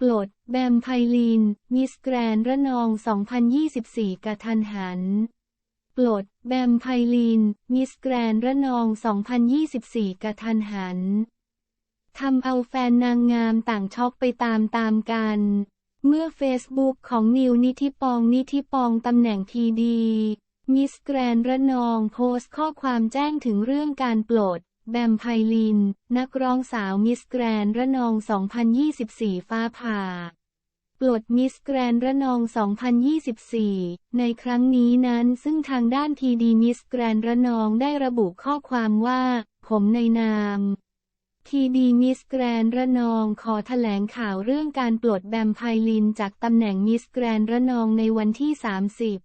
ปลด แบมไพลิน มิสแกรนระนอง 2024กระทันหัน ปลด แบมไพลิน มิสแกรนระนอง 2024กระทันหัน ทำเอาแฟนนางงามต่างช็อกไปตามตามกัน เมื่อเฟซบุ๊กของนิวนิธิปองนิธิปองตำแหน่งทีดี มิสแกรนระนองโพสต์ข้อความแจ้งถึงเรื่องการปลด แบมไพลิน นักร้องสาวมิสแกรนระนอง 2024 ฟ้าผ่าปลดมิสแกรนระนอง 2024 ในครั้งนี้นั้นซึ่งทางด้านทีดีมิสแกรนระนองได้ระบุข้อความว่า ผมในนามทีดีมิสแกรนระนองขอแถลงข่าวเรื่องการปลดแบมไพลินจากตำแหน่งมิสแกรนระนองในวันที่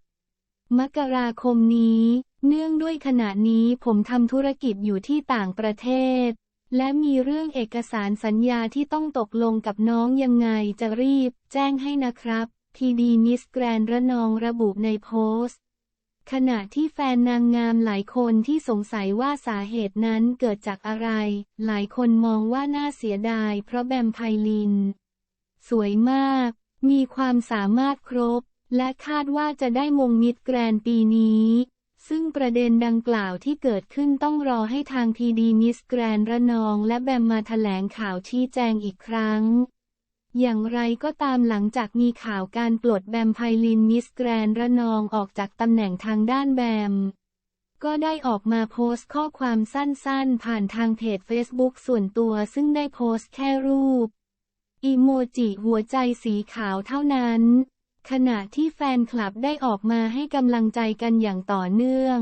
30 มกราคมนี้ เนื่องด้วยขณะนี้ผมทำธุรกิจอยู่ที่ต่างประเทศ และมีเรื่องเอกสารสัญญาที่ต้องตกลงกับน้องยังไงจะรีบ แจ้งให้นะครับทีดีมิสแกรนระนองระบุในโพสต์ ขณะที่แฟนนางงามหลายคนที่สงสัยว่าสาเหตุนั้นเกิดจากอะไร หลายคนมองว่าน่าเสียดาย เพราะแบมไพลิน สวยมาก มีความสามารถครบ และคาดว่าจะได้มงมิดแกรนปีนี้ ซึ่งประเด็นดังกล่าวที่เกิดขึ้นต้องรอให้ทางทีดีมิสแกรนระนองและแบมมาแถลงข่าวชี้แจงอีกครั้ง อย่างไรก็ตามหลังจากมีข่าวการปลดแบมไพลินมิสแกรนระนองออกจากตำแหน่งทางด้านแบม ก็ได้ออกมาโพสต์ข้อความสั้นๆ ผ่านทางเพจ Facebook ส่วนตัวซึ่งได้โพสต์แค่รูป อีโมจิหัวใจสีขาวเท่านั้น ขณะที่แฟนคลับได้ออกมาให้กำลังใจกันอย่างต่อเนื่อง